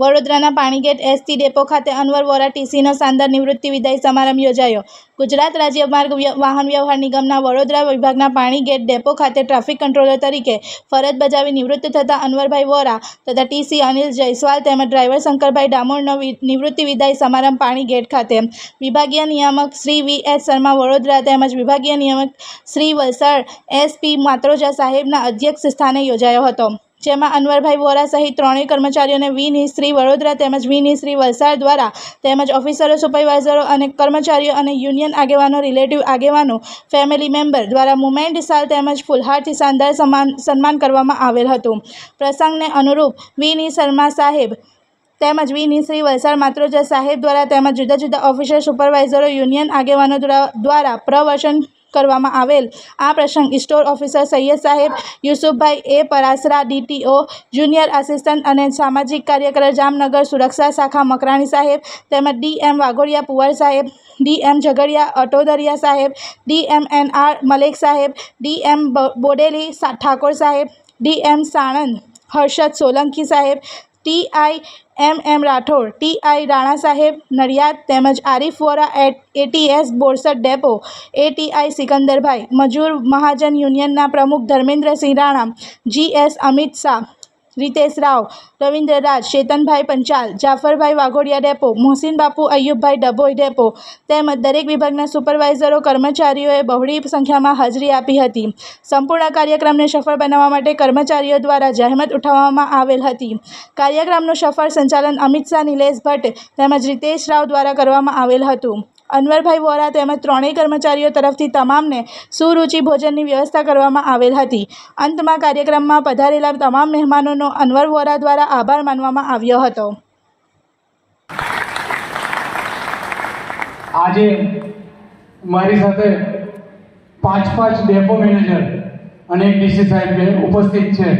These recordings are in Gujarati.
વડોદરાના પાણીગેટ એસટી ડેપો ખાતે અનવર વોરા ટીસીનો શાનદાર નિવૃત્તિ વિદાય સમારંભ યોજાયો. ગુજરાત રાજ્ય માર્ગ વાહન વ્યવહાર નિગમના વડોદરા વિભાગના પાણીગેટ ડેપો ખાતે ટ્રાફિક કંટ્રોલર તરીકે ફરજ બજાવી નિવૃત્ત થતા અનવરભાઈ વોરા તથા ટીસી અનિલ જયસ્વાલ તેમજ ડ્રાઈવર શંકરભાઈ ડામોરનો નિવૃત્તિ વિદાય સમારંભ પાણીગેટ ખાતે. વિભાગીય નિયામક શ્રી વી એસ શર્મા વડોદરા તેમજ વિભાગીય નિયામક શ્રી વલસાડ એસપી માત્રોજા સાહેબના અધ્યક્ષ સ્થાને યોજાયો હતો. જેમાં અનવરભાઈ વોરા સહિત ત્રણેય કર્મચારીઓને વી નિશ્રી વડોદરા તેમજ વી નિશ્રી વલસાડ દ્વારા તેમજ ઓફિસરો, સુપરવાઇઝરો અને કર્મચારીઓ અને યુનિયન આગેવાનો, રિલેટિવ આગેવાનો, ફેમિલી મેમ્બર દ્વારા મુમેન્ટ સાલ તેમજ ફુલહારથી શાનદાર સન્માન સન્માન કરવામાં આવેલ હતું. પ્રસંગને અનુરૂપ વી ની શર્મા સાહેબ તેમજ વી શ્રી વલસાડ માત્રોજા સાહેબ દ્વારા તેમજ જુદા જુદા ઓફિસર, સુપરવાઇઝરો, યુનિયન આગેવાનો દ્વારા પ્રવચન કરવામાં આવેલ. આ પ્રસંગ સ્ટોર ઓફિસર સૈયદ સાહેબ યુસુફભાઈ એ પરાસરા, ડીટીઓ, જુનિયર આસિસ્ટન્ટ અને સામાજિક કાર્યકર જામનગર સુરક્ષા શાખા મકરાણી સાહેબ તેમજ ડીએમ વાઘોડિયા પુવાર સાહેબ ડીએમ ઝઘડિયા અટોદરિયા સાહેબ ડીએમ એન આર મલેક સાહેબ ડીએમ બોડેલી ઠાકોર સાહેબ ડીએમ સાણંદ, હર્ષદ સોલંકી સાહેબ TI M M Rathod, T I Rana સાહેબ, નડિયાદ તેમજ આરીફ વોરા એટ, એટીએસ બોરસદ ડેપો, એટીઆઈ સિકંદરભાઈ, મજૂર મહાજન યુનિયનના પ્રમુખ ધર્મેન્દ્રસિંહ રાણા જીએસ અમિત શાહ રીતેશ રાવ રવિન્દ્ર રાજ ચેતનભાઈ પંચાલ, જાફરભાઈ વાઘોડિયા ડેપો, મોહસિન બાપુ, અયુબભાઈ ડભોઈ ડેપો તેમજ દરેક વિભાગના સુપરવાઇઝરો, કર્મચારીઓએ બહોળી સંખ્યામાં હાજરી આપી હતી. સંપૂર્ણ કાર્યક્રમને સફળ બનાવવા માટે કર્મચારીઓ દ્વારા જહેમત ઉઠાવવામાં આવેલ હતી. કાર્યક્રમનું સફળ સંચાલન અમિત શાહ, નિલેશ ભટ્ટ તેમજ રીતેશ રાવ દ્વારા કરવામાં આવેલ હતું. અનવરભાઈ વોરા તેમજ ત્રણેય કર્મચારીઓ તરફથી તમામને સુરુચિ ભોજનની વ્યવસ્થા કરવામાં આવેલ હતી. અંતમાં કાર્યક્રમમાં પધારેલા તમામ મહેમાનોનો અનવર વોરા દ્વારા આભાર માનવામાં આવ્યો હતો. આજે મારી સાથે પાંચ પાંચ ડેપો મેનેજર અને એક ડીસી સાહેબ ઉપસ્થિત છે.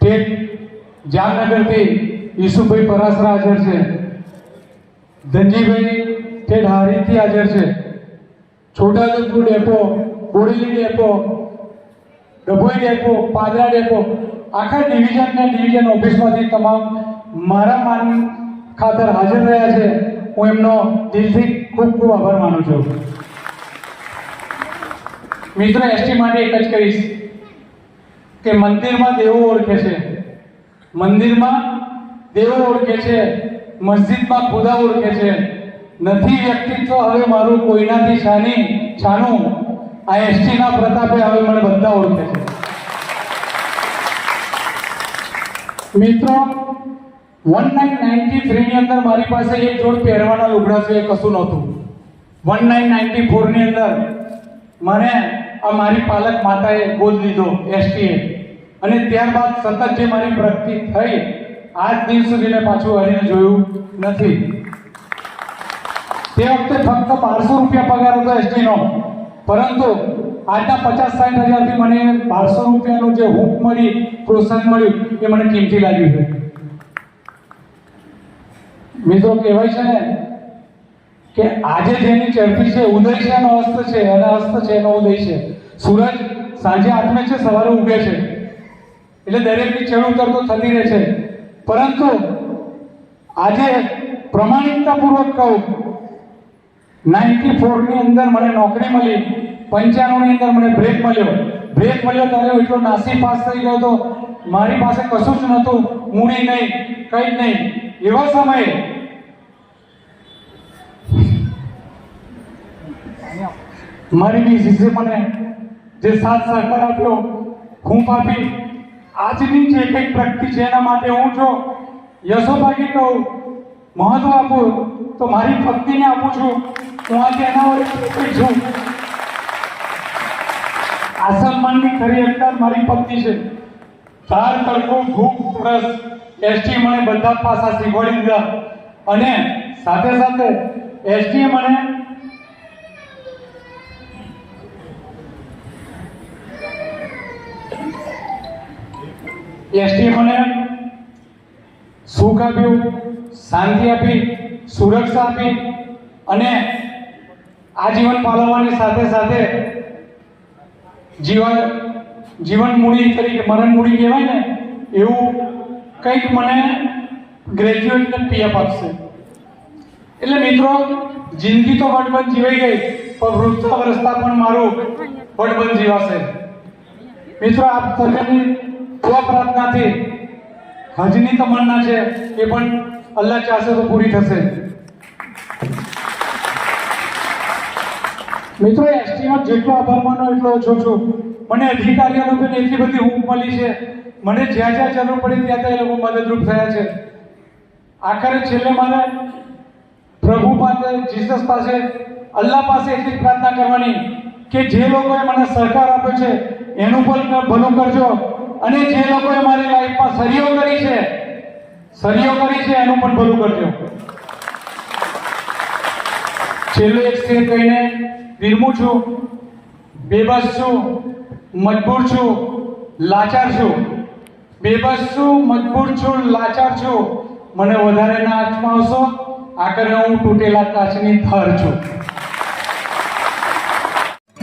ઠેક જામનગરથી ઈસુભાઈ પરાસરા હાજર છે. ધનજીભાઈ ઠેઠ ધારીથી હાજર છે. Chhota Udepur depot Bodeli depot, Dabhoi depot, Padra depot, આખા ડિવિઝન ને ડિવિઝન ઓફિસમાંથી તમામ મારા માન ખાતર હાજર રહ્યા છે. હું એમનો દિલથી ખૂબ ખૂબ આભાર માનું છું. મિત્રો એસટી માટે એક જ કહીશ કે મંદિરમાં દેવો ઓળખે છે. મંદિરમાં દેવો ઓળખે છે. મસ્જિદમાં ખુદા ઓળખે છે. નથી વ્યક્તિત્વ હવે મારું કોઈનાથી છાની, છાનું? આ એસટીના પ્રતાપે હવે મને બધા ઓળખે છે. મિત્રો વન નાઇન નાઇન્ટી થ્રીની અંદર મારી પાસે એક જોડ પહેરવાના લુગડા છે, એ કશું નહોતું. વન નાઇન નાઇન્ટી ફોરની અંદર મને આ મારી પાલક માતાએ ગોદ લીધો, એસટીએ. અને ત્યારબાદ સતત જે મારી પ્રગતિ થઈ, આજ દિન સુધી પાછું હરીને જોયું નથી. તે વખતે ફક્ત બારસો રૂપિયા પગાર હતો એસટીનો. પરંતુ આજના પચાસ સાઠ હજારથી મને બારસો રૂપિયાનું જે હૂંફ મળી, પ્રોત્સાહન મળ્યું, એ મને કિંમતી લાગ્યું છે. મિત્રો, કહેવાય છે ને કે આજે જેની ચડતી છે, ઉદય છે, એનો અસ્ત છે અને અસ્ત છે, એનો ઉદય છે. સૂરજ સાંજે આત્મે છે, સવારે ઉગે છે. એટલે દરેકની ચડ કરતો થતી રહે છે. પરંતુ આજે પ્રમાણિકતાપૂર્વક કહું નાઇન્ટી ફોરની અંદર મને નોકરી મળી પંચાણુંની અંદર મને બ્રેક મળ્યો. બ્રેક મળ્યો ત્યારે એટલો નાસી પાસ થઈ ગયો હતો. મારી પાસે કશું જ નહોતું, મૂડી નહીં, કંઈ જ નહીં. એવા સમયે મારી મિસિસે મને જે સાથ સહકાર આપ્યો હું પાપી આજની જે કંઈક પ્રગતિ છે એના માટે હું જો યશોભાગી કહું મહત્વ આપું, તો મારી ભક્તિને આપું છું. હું આજે એના વડે છું. આ સન્માનની ખરી હકદાર મારી પત્ની છે. ચાર તડકો ભૂખ તરસ એસટી મને બધા પાસા શીખવાડી દીધા. અને સાથે સાથે એસટીએ મને એસટી મને સુખ આપ્યું શાંતિ આપી, સુરક્ષા આપી અને આજીવન પાલવવાની સાથે સાથે જીવન જીવન મૂડી તરીકે, મરણ મૂડી કહેવાય ને, એવું કંઈક મને ગ્રેજ્યુએટને પીએફ આપશે. એટલે મિત્રો, જિંદગી તો વડબંધ જીવાઈ ગઈ, પણ વૃદ્ધાવસ્થા પણ મારું વડબંધ જીવાશે. મિત્રો, આપ સર્વેની પ્રાર્થનાથી હજની તમન્ના છે, એ પણ અલ્લાહ ચાહશે તો પૂરી થશે. મિત્રો, એસટીમાં જેટલો આભાર માનો એટલો ઓછો છું. મને અધિકારીઓનો પણ એટલી બધી હૂંફ મળી છે. મને જ્યાં જ્યાં જરૂર પડી ત્યાં ત્યાં એ લોકો મદદરૂપ થયા છે. આખરે છેલ્લે મારે પ્રભુ પાસે, જીસસ પાસે અલ્લાહ પાસે એટલી પ્રાર્થના કરવાની કે જે લોકોએ મને સહકાર આપ્યો છે, એનું પણ ભલું કરજો. અને જે લોકોએ મારી લાઈફમાં સહયોગ કરી છે સરીઓ કરી છે, એનું પણ ભલું કરજો. છેલ્લું એક સ્થિર કહીને, વિરમું છું, બેબસ છું, મજબૂર છું, લાચાર છું. બેબસ છું, મજબૂર છું, લાચાર છું. મને વધારે ના અજમાવશો આખરે હું તૂટેલા કાચની થર છું.